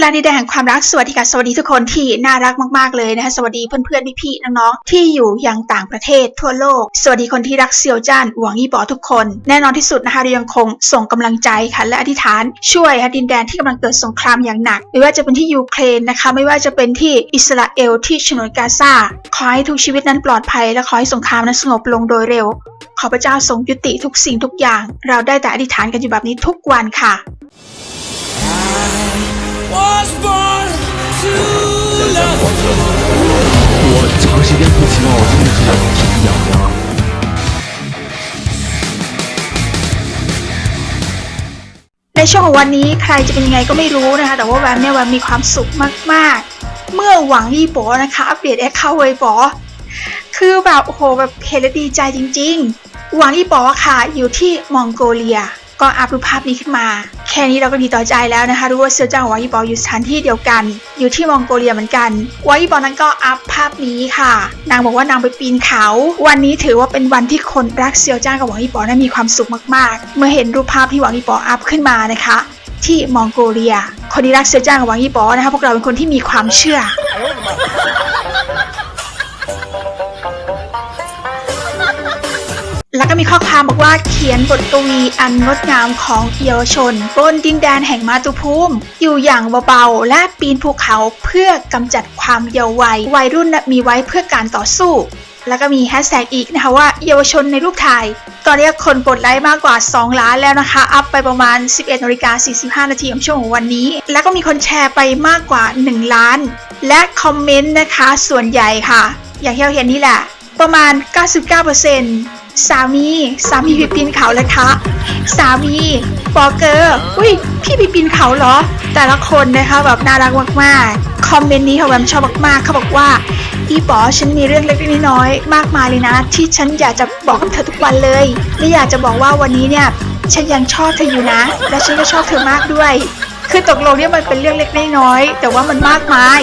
สุรานีแดนแห่งความรักสวัสดีค่ะสวัสดีทุกคนที่น่ารักมากๆเลยนะคะสวัสดีเพื่อนๆพี่ๆน้องๆที่อยู่ยังต่างประเทศทั่วโลก สวัสดีคนที่รักเซียวจ้านหวังยี่บอทุกคน แน่นอนที่สุดนะคะเรายังคงส่งกำลังใจค่ะและอธิษฐานช่วยดินแดนที่กำลังเกิดสงครามอย่างหนัก ไม่ว่าจะเป็นที่ยูเครนนะคะ ไม่ว่าจะเป็นที่อิสราเอลที่ฉนวนกาซาขอให้ทุกชีวิตนั้นปลอดภัย และขอให้สงครามนั้นสงบลงโดยเร็ว ขอพระเจ้าทรงยุติทุกสิ่งทุกอย่าง เราได้แต่อธิษฐานกันอยู่แบบนี้ทุกวันค่ะ 我长时间不骑猫，真的是挺痒的。 ในช่วงของวันนี้ใครจะเป็นยังไงก็ไม่รู้นะคะ แต่ว่าแวมเนี่ยแวมมีความสุขมากๆ เมื่อหวังยี่โบนะคะ อัปเดตแอคเคาท์เวยบอคือแบบโอ้โหแบบเห็นแล้วดีใจจริงๆ หวังยี่โบค่ะ อยู่ที่มองโกเลีย ก็อัพรูปภาพนี้ขึ้นมา แค่นี้เราก็ดีต่อใจแล้วนะคะรู้ว่าเซียวจ้างหวังยี่โบอยู่สถานที่เดียวกัน อยู่ที่มองโกเลียเหมือนกันหวังยี่โบนั้นก็อัพภาพนี้ค่ะ นางบอกว่านางไปปีนเขา วันนี้ถือว่าเป็นวันที่คนรักเซียวจ้างกับหวังยี่โบนั้นมีความสุขมากๆ เมื่อเห็นรูปภาพที่หวังยี่โบอัพขึ้นมานะคะ ที่มองโกเลีย คนที่รักเซียวจ้างกับหวังยี่โบนะคะพวกเราเป็นคนที่มีความเชื่อ ข้อความบอกว่าเขียนบทกวีอันงดงามของเยาวชน บนดินแดนแห่งมาตุภูมิ อยู่อย่างเบาๆ และปีนภูเขาเพื่อกำจัดความเยาว์วัย วัยรุ่นมีไว้เพื่อการต่อสู้ แล้วก็มีแฮชแท็กอีกนะคะว่าเยาวชนในรูปถ่าย ตอนนี้คนกดไลค์มากกว่า 2 ล้านแล้วนะคะ อัพไปประมาณ 11นาฬิกา45 นาทีของช่วงของวันนี้ แล้วก็มีคนแชร์ไปมากกว่า 1 ล้าน และคอมเมนต์นะคะส่วนใหญ่ค่ะ อย่างที่เราเห็นนี่แหละ ประมาณ 99% สามี สามีไปปีนเขาเลยคะสามีปอเกอร์อุ้ยพี่ไปปีนเขาเหรอ แต่ละคนนะคะแบบน่ารักมากๆคอมเมนต์นี้ค่ะแวมชอบมากๆเขาบอกว่าอีปอฉันมีเรื่องเล็กๆน้อยๆมากมายเลยนะ ที่ฉันอยากจะบอกกับเธอทุกวันเลยและอยากจะบอกว่าวันนี้เนี่ยฉันยังชอบเธออยู่นะ และฉันก็ชอบเธอมากด้วย คือตกลงเนี่ยมันเป็นเรื่องเล็กน้อยแต่ว่ามันมากมาย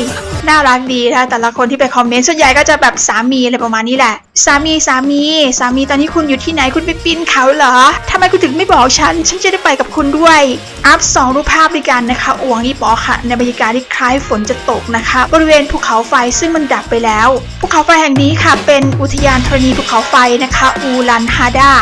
น่ารักดีนะคะแต่ละคนที่ไปคอมเมนต์ส่วนใหญ่ก็จะแบบสามีอะไรประมาณนี้แหละ สามีสามีสามีตอนนี้คุณอยู่ที่ไหนคุณไปปีนเขาเหรอทำไมคุณถึงไม่บอกฉัน ฉันจะได้ไปกับคุณด้วยอัพสองรูปภาพด้วยกันนะคะอวงอีปอค่ะ ในบรรยากาศที่คล้ายฝนจะตกนะคะ บริเวณภูเขาไฟซึ่งมันดับไปแล้วภูเขาไฟแห่งนี้ค่ะ เป็นอุทยานธรณีภูเขาไฟนะคะ อูลันฮาดา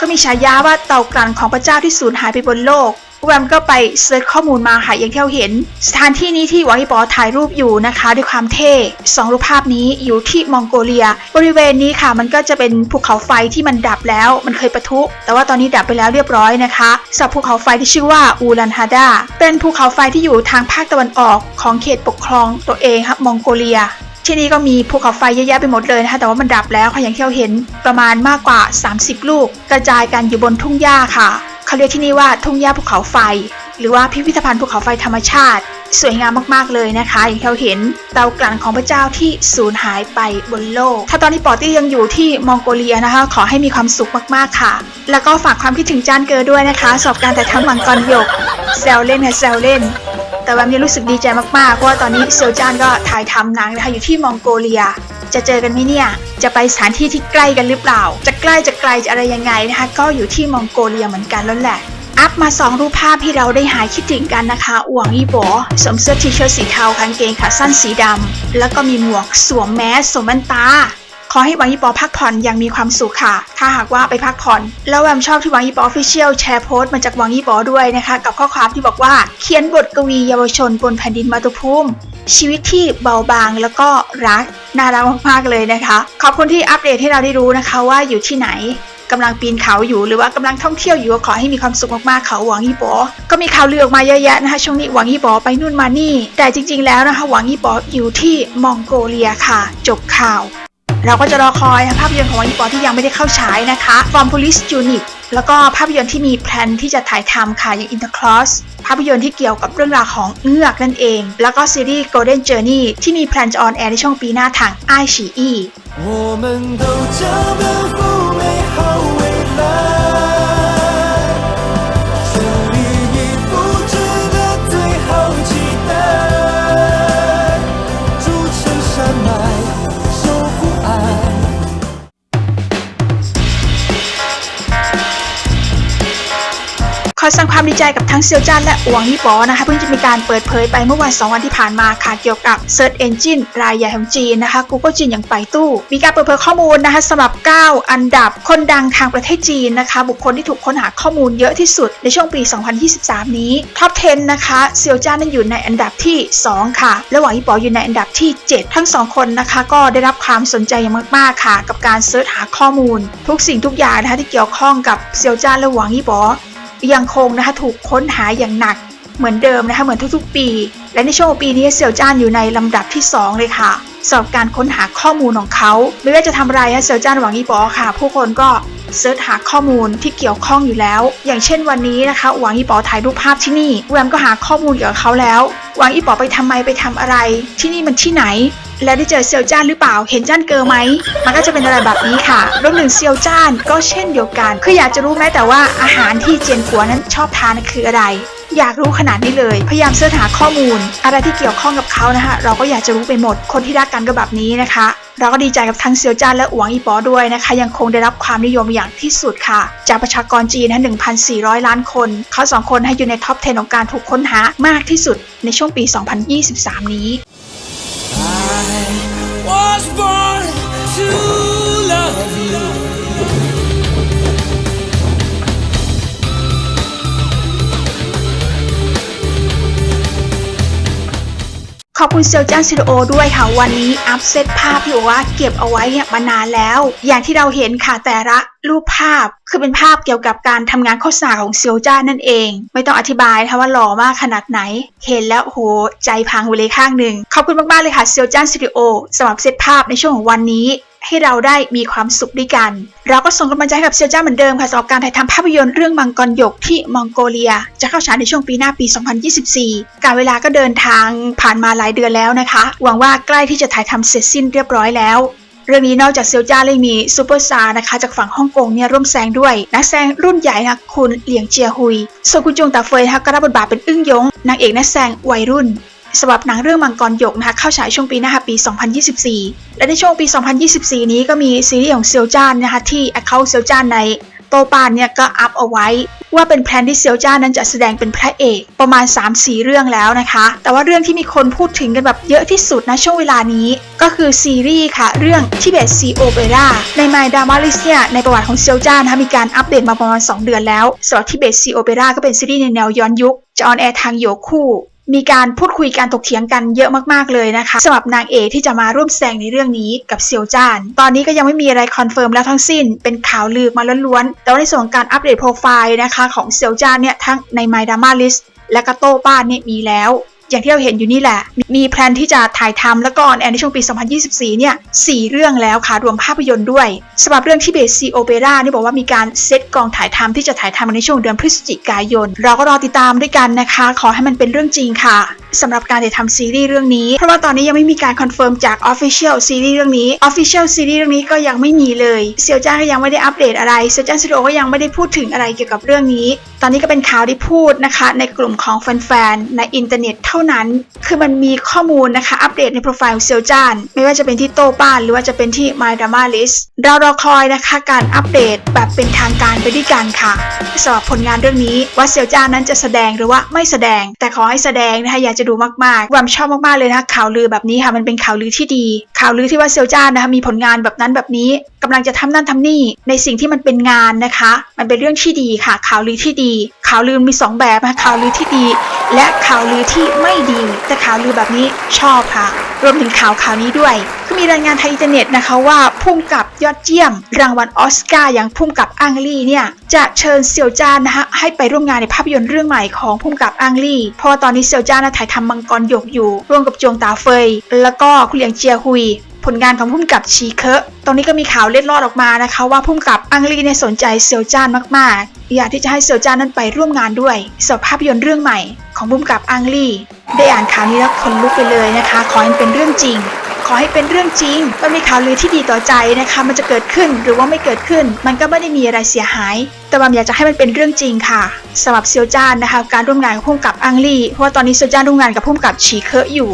ก็มีฉายาว่าเต่ากลั่นของพระเจ้าที่สูญหายไปบนโลก แวมก็ไปเซิร์ชข้อมูลมาค่ะอย่างที่เราเห็น สถานที่นี้ที่หวังอีปอถ่ายรูปอยู่นะคะ ด้วยความเท่สองรูปภาพนี้อยู่ที่มองโกเลีย บริเวณนี้ค่ะ มันก็จะเป็นภูเขาไฟที่มันดับแล้ว มันเคยปะทุ แต่ว่าตอนนี้ดับไปแล้วเรียบร้อยนะคะสำหรับภูเขาไฟที่ชื่อว่าอูลันฮาดาเป็นภูเขาไฟที่อยู่ทางภาคตะวันออกของเขตปกครองตัวเองครับมองโกเลียที่นี่ก็มีภูเขาไฟเยอะแยะไปหมดเลยนะคะ แต่ว่ามันดับแล้วค่ะอย่างที่เราเห็นประมาณมากกว่า 30 ลูก กระจายกันอยู่บนทุ่งหญ้าค่ะ เขาเรียกที่นี่ว่าทุ่งหญ้าภูเขาไฟ หรือว่าพิพิธภัณฑ์ภูเขาไฟธรรมชาติ สวยงามมากๆเลยนะคะ อย่างที่เราเห็นเตากลั่นของพระเจ้าที่สูญหายไปบนโลก ถ้าตอนนี้ปอตี้ยังอยู่ที่มองโกเลียนะคะ ขอให้มีความสุขมากๆค่ะ แล้วก็ฝากความคิดถึงจานเกอด้วยนะคะสอบการแต่ทั้งมังกรหยกแซวเล่นค่ะแซวเล่น แต่แวมยังรู้สึกดีใจมากๆเพราะว่าตอนนี้เซลจานก็ถ่ายทำหนังนะคะอยู่ที่มองโกเลีย จะเจอกันไหมเนี่ย จะไปสถานที่ที่ใกล้กันหรือเปล่า จะใกล้จะไกลจะอะไรยังไงนะคะ ก็อยู่ที่มองโกเลียเหมือนกันแล้วแหละอัพมาสองรูปภาพที่เราได้หายคิดถึงกันนะคะอวงอีโบสวมเสื้อทีเชิ้ตสีเทากางเกงขาสั้นสีดำแล้วก็มีหมวกสวมแมสสวมแว่นตา ขอให้หวังยี่ปอพักผ่อนอย่างมีความสุขค่ะ ถ้าหากว่าไปพักผ่อน แล้วแวมชอบที่หวังยี่ปอออฟฟิเชียลแชร์โพสต์มาจากหวังยี่ปอด้วยนะคะ กับข้อความที่บอกว่าเขียนบทกวีเยาวชนบนแผ่นดินมาตุภูมิชีวิตที่เบาบางแล้วก็รักน่ารักมากๆเลยนะคะ ขอบคุณที่อัปเดตให้เราได้รู้นะคะว่าอยู่ที่ไหนกำลังปีนเขาอยู่หรือว่ากำลังท่องเที่ยวอยู่ขอให้มีความสุขมากๆเขาหวังยี่ปอก็มีข่าวลือออกมาเยอะแยะนะคะช่วงนี้หวังยี่ปอไปนู่นมานี่ แต่จริง ๆ แล้วนะคะหวังยี่ปออยู่ที่มองโกเลียค่ะ จบข่าว เราก็จะรอคอยภาพยนตร์ของวังยี่ปอที่ยังไม่ได้เข้าฉายนะคะ From Police Unit แล้วก็ภาพยนตร์ที่มีแพลนที่จะถ่ายทำค่ะ อย่าง Intercross ภาพยนตร์ที่เกี่ยวกับเรื่องราวของเงือกนั่นเอง แล้วก็ซีรีส์ Golden Journey ที่มีแพลนจะออนแอร์ในช่วงปีหน้าทางไอชีอี อแสดงความดีใจกับทั้งเซียวจ้านและหวังยี่ปอนะคะเพิ่งจะมีการเปิดเผยไปเมื่อวัน 2 วันที่ผ่านมาค่ะเกี่ยวกับ Search Engine รายใหญ่ของจีนนะคะ Google จีนอย่างไปตู้ มีการเปิดเผยข้อมูลนะคะสำหรับ 9 อันดับคนดังทางประเทศจีนนะคะ บุคคลที่ถูกค้นหาข้อมูลเยอะที่สุดในช่วงปี 2023 นี้ท็อป 10 นะคะเซียวจ้านนั้นอยู่ในอันดับที่ 2 ค่ะ และหวังยี่ปออยู่ในอันดับที่ 7 ทั้ง 2 คนนะคะก็ได้รับความสนใจอย่างมากๆค่ะ กับการเสิร์ชหาข้อมูล ทุกสิ่งทุกอย่างนะคะที่เกี่ยวข้องกับเซียวจ้านและหวังยี่ปอ ยังคงนะคะถูกค้นหาอย่างหนักเหมือนเดิมนะคะเหมือนทุกๆปี และในช่วงปีนี้เสี่ยวจ้านอยู่ในลำดับที่ 2 เลยค่ะ สำหรับการค้นหาข้อมูลของเขา ไม่ว่าจะทำอะไรนะเสี่ยวจ้านหวังอีปอค่ะ ผู้คนก็เสิร์ชหาข้อมูลที่เกี่ยวข้องอยู่แล้ว อย่างเช่นวันนี้นะคะหวังอีปอถ่ายรูปภาพที่นี่แวมก็หาข้อมูลเกี่ยวกับเขาแล้วหวังอีปอไปทำไมไปทำอะไร ที่นี่มันที่ไหน และได้เจอเซียวจ้านหรือเปล่า เห็นจ้านเกอไหม มันก็จะเป็นอะไรแบบนี้ค่ะรวมถึงเซียวจ้านก็เช่นเดียวกัน คืออยากจะรู้แม้แต่ว่าอาหารที่เจียนกัวนั้นชอบทานคืออะไร อยากรู้ขนาดนี้เลย พยายามเสิร์ชหาข้อมูล อะไรที่เกี่ยวข้องกับเขานะคะเราก็อยากจะรู้ไปหมด คนที่รักกันก็แบบนี้นะคะ เราก็ดีใจกับทั้งเซียวจ้านและอวงอีป๋อด้วยนะคะ ยังคงได้รับความนิยมอย่างที่สุดค่ะ จากประชากรจีนนะ1,400 ล้านคน เขาสองคนให้อยู่ในท็อป 10 ของการถูกค้นหามากที่สุดในช่วงปี 2023 นี้ ขอบคุณเซลจันซิโอด้วยค่ะ วันนี้อัพเซตภาพที่บอกว่าเก็บเอาไว้เนี่ยมานานแล้ว อย่างที่เราเห็นค่ะแต่ละรูปภาพคือเป็นภาพเกี่ยวกับการทำงานโฆษณาของเซียวจ้านั่นเอง ไม่ต้องอธิบายนะคะว่าหล่อมากขนาดไหน เห็นแล้วโหใจพังไปเลยข้างหนึ่งขอบคุณมากๆเลยค่ะเซลจันซิโอสำหรับเซตภาพในช่วงของวันนี้ ให้เราได้มีความสุขด้วยกัน เราก็ส่งกำลังใจให้กับเซียวจ้าเหมือนเดิมค่ะสำหรับการถ่ายทำภาพยนตร์เรื่องมังกรหยกที่มองโกเลีย จะเข้าฉายในช่วงปีหน้าปี 2024 การเวลาก็เดินทางผ่านมาหลายเดือนแล้วนะคะ หวังว่าใกล้ที่จะถ่ายทำเสร็จสิ้นเรียบร้อยแล้วเรื่องนี้นอกจากเซียวจ้าเลยมีซูเปอร์สตาร์นะคะจากฝั่งฮ่องกงเนี่ยร่วมแสดงด้วยนักแสดงรุ่นใหญ่นะคุณเหลียงเจียฮุย ส่วนคุณจงตาเฟยนะคะก็รับบทบาทเป็นอึ้งยงนางเอกนักแสดงวัยรุ่น สำหรับหนังเรื่องมังกรหยกนะคะเข้าฉายช่วงปีหน้าค่ะปี 2024 และในช่วงปี 2024 นี้ก็มีซีรีส์ของเซียวจ้านนะคะที่แอคเคาท์เซียวจ้านในโตปานเนี่ยก็อัพเอาไว้ ว่าเป็นแพลนที่เซียวจ้านนั้นจะแสดงเป็นพระเอกประมาณ 3-4 เรื่องแล้วนะคะ แต่ว่าเรื่องที่มีคนพูดถึงกันแบบเยอะที่สุดนะช่วงเวลานี้ ก็คือซีรีส์ค่ะเรื่องทิเบตซีโอเปร่าใน My Drama List เนี่ยในประวัติของเซียวจ้านนะคะมีการอัปเดตมาประมาณ 2 เดือนแล้วสำหรับทิเบตซีโอเปร่าก็เป็นซีรีส์ในแนวย้อนยุคจะออนแอร์ทางโยคู่ มีการพูดคุยการถกเถียงกันเยอะมากๆเลยนะคะสำหรับนางเอกที่จะมาร่วมแสดงในเรื่องนี้กับเซียวจ้าน ตอนนี้ก็ยังไม่มีอะไรคอนเฟิร์มแล้วทั้งสิ้น เป็นข่าวลือมาล้วนๆแต่ว่าในส่วนการอัปเดตโปรไฟล์นะคะของเซียวจ้านเนี่ยทั้งใน My Drama List และก็โต้บ้านเนี่ยมีแล้ว อย่างที่เราเห็นอยู่นี่แหละ มีแพลนที่จะถ่ายทำแล้วก็ออนแอร์ในช่วงปี 2024 เนี่ย4เรื่องแล้วค่ะ รวมภาพยนตร์ด้วยสำหรับเรื่องที่เบสซีโอเปร่านี่บอกว่ามีการเซตกองถ่ายทำที่จะถ่ายทำในช่วงเดือนพฤศจิกายน เราก็รอติดตามด้วยกันนะคะ ขอให้มันเป็นเรื่องจริงค่ะสำหรับการถ่ายทำซีรีส์เรื่องนี้ เพราะว่าตอนนี้ยังไม่มีการคอนเฟิร์มจาก Official ซีรีส์เรื่องนี้ Official ซีรีส์เรื่องนี้ก็ยังไม่มีเลยเซียวจ้าก็ยังไม่ได้อัปเดตอะไรเซียวจ้าสตูดิโอก็ยังไม่ได้พูดถึงอะไรเกี่ยวกับเรื่องนี้ ตอนนี้ก็เป็นข่าวที่พูดนะคะ ในกลุ่มของแฟนๆ ในอินเทอร์เน็ตเท่านั้น คือมันมีข้อมูลนะคะ อัปเดตในโปรไฟล์เซียวจ้าน ไม่ว่าจะเป็นที่โต้ป้านหรือว่าจะเป็นที่ My Drama List เรารอคอยนะคะ การอัปเดตแบบเป็นทางการไปด้วยกันค่ะสำหรับผลงานเรื่องนี้ว่าเซียวจ้านนั้นจะแสดงหรือว่าไม่แสดง แต่ขอให้แสดงนะคะอยากจะดูมากๆวามชอบมากๆเลยนะคะข่าวลือแบบนี้ค่ะมันเป็นข่าวลือที่ดี ข่าวลือที่ว่าเซียวจ้านนะคะมีผลงานแบบนั้นแบบนี้กำลังจะทำนั่นทำนี่ในสิ่งที่มันเป็นงานนะคะ มันเป็นเรื่องที่ดีค่ะข่าวลือที่ดีข่าวลือมีสองแบบนะคะข่าวลือที่ดี และข่าวลือที่ไม่ดี แต่ข่าวลือแบบนี้ชอบค่ะ รวมถึงข่าวข่าวนี้ด้วยก็มีรายงานทางอินเทอร์เน็ตนะคะว่าพุ่มกับยอดเยี่ยม รางวัลออสการ์อย่างพุ่มกับอังลี่เนี่ยจะเชิญเซียวจ้านนะคะให้ไปร่วมงานในภาพยนตร์เรื่องใหม่ของพุ่มกับอังลี่เพราะตอนนี้เซียวจ้านถ่ายทำมังกรหยกอยู่ ร่วมกับจวงตาเฟย แล้วก็คุณเหลียงเจียฮุย ผลงานของพุ่มกับชีเคอะตรงนี้ก็มีข่าวเล็ดลอดออกมานะคะ ว่าพุ่มกับอังลีเนี่ยสนใจเซียวจ้านมากๆ อยากที่จะให้เซียวจ้านนั้นไปร่วมงานด้วยสำหรับภาพยนตร์เรื่องใหม่ ของพุ่มกับอังลี ได้อ่านข่าวนี้แล้วขนลุกไปเลยนะคะ ขอให้เป็นเรื่องจริงขอให้เป็นเรื่องจริงมันมีข่าวลือที่ดีต่อใจนะคะ มันจะเกิดขึ้นหรือว่าไม่เกิดขึ้น มันก็ไม่ได้มีอะไรเสียหาย แต่บามอยากจะให้มันเป็นเรื่องจริงค่ะสำหรับเซียวจ้านนะคะ การร่วมงานกับพุ่มกับอังลีเพราะว่าตอนนี้เซียวจ้านร่วมงานกับพุ่มกับชีเคอะอยู่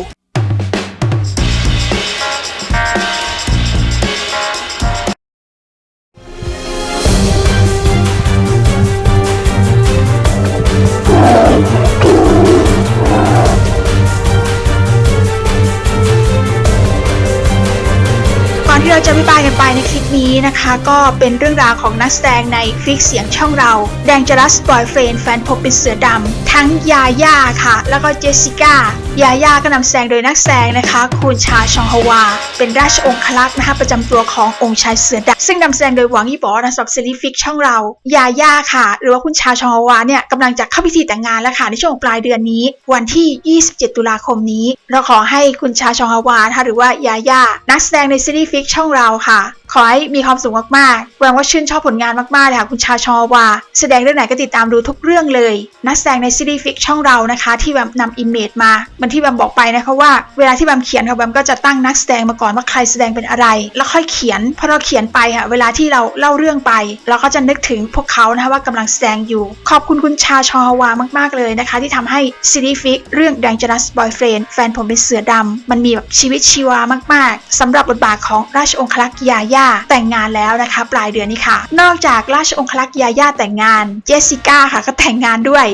นะคะ ก็เป็นเรื่องราวของนักแสดงในฟิกเสียงช่องเรา แดงจรัสบอยเฟรนแฟนพบเป็นเสือดำทั้งยาย่าค่ะ แล้วก็เจสสิก้า ยาย่าก็นำแสดงโดยนักแสดงนะคะ คุณชาชองฮวา เป็นราชองคลักษ์นะคะประจำตัวขององค์ชายเสือดำซึ่งนำแสดงโดยหวังยี่ป๋อนะสำหรับซีรีส์ฟิกช่องเรา ยาย่าค่ะ หรือว่าคุณชาชองฮวาเนี่ยกำลังจะเข้าพิธีแต่งงานแล้วค่ะในช่วงปลายเดือนนี้ วันที่ 27 ตุลาคมนี้ เราขอให้คุณชาชองฮวานะคะหรือว่ายาย่านักแสดงในซีรีส์ฟิกช่องเราค่ะขอให้มีความสุขมากๆหวังว่าชื่นชอบผลงานมากๆเลยค่ะคุณชาชอวา แสดงเรื่องไหนก็ติดตามดูทุกเรื่องเลย นักแสดงในซีรีส์ฟิกช่องเรานะคะ ที่แบบนำอิมเมจมามือนที่แบมบอกไปนะคะว่าเวลาที่แบมเขียนค่ะแบมก็จะตั้งนักแสดงมาก่อนว่าใครแสดงเป็นอะไร แล้วค่อยเขียนพอเราเขียนไปค่ะเวลาที่เราเล่าเรื่องไป เราก็จะนึกถึงพวกเขานะคะว่ากำลังแสดงอยู่ ขอบคุณคุณชาชอวามาก ๆ เลยนะคะ ที่ทำให้ซีรีส์ฟิกเรื่อง Dangerous Boyfriend แฟนผมเป็นเสือดำมันมีแบบชีวิตชีวามาก ๆสำหรับบทบาทของราชองครักษ์ยาย่าแต่งงานแล้วนะคะ ปลายเดือนนี้ค่ะ นอกจากราชองครักษ์ยาย่าแต่งงานเจสสิก้าค่ะก็แต่งงานด้วย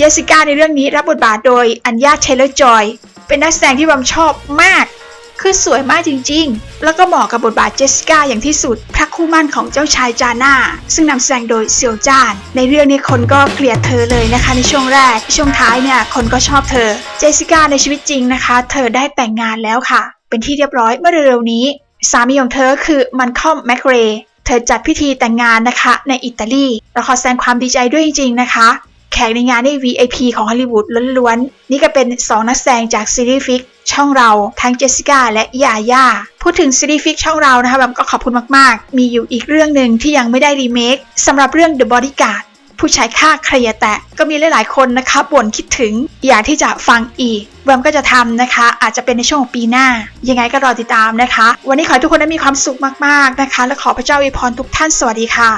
เจสสิก้าในเรื่องนี้รับบทบาทโดยอัญญาเทเลอร์จอย เป็นนักแสดงที่บอมชอบมาก คือสวยมากจริงๆ แล้วก็เหมาะกับบทบาทเจสสิก้าอย่างที่สุด พระคู่มั่นของเจ้าชายจาน่า ซึ่งนำแสดงโดยเซียวจาน ในเรื่องนี้คนก็เกลียดเธอเลยนะคะในช่วงแรก ช่วงท้ายเนี่ยคนก็ชอบเธอ เจสสิก้าในชีวิตจริงนะคะ เธอได้แต่งงานแล้วค่ะ เป็นที่เรียบร้อยเมื่อเร็วๆนี้ สามีของเธอคือมันคอมแมคเรเธอจัดพิธีแต่งงานนะคะในอิตาลีเราขอแสดงความดีใจด้วยจริงๆนะคะ แขกในงานนี่ VIP ของฮอลลีวูดล้วนๆ นี่ก็เป็น 2 นักแสดงจากซีรีส์ฟิกช่องเราทั้งเจสสิก้าและยาย่าพูดถึงซีรีส์ฟิกช่องเรานะคะแบบก็ขอบคุณมากๆ มีอยู่อีกเรื่องหนึ่งที่ยังไม่ได้รีเมคสำหรับเรื่อง The Bodyguard ผู้ชายฆ่าใครแตะ ก็มีหลาย ๆ คนนะคะบ่นคิดถึง อยากที่จะฟังอีกแวมก็จะทำนะคะ อาจจะเป็นในช่วงปีหน้า ยังไงก็รอติดตามนะคะ วันนี้ขอให้ทุกคนได้มีความสุขมาก ๆ นะคะ และขอพระเจ้าอวยพรทุกท่านสวัสดีค่ะ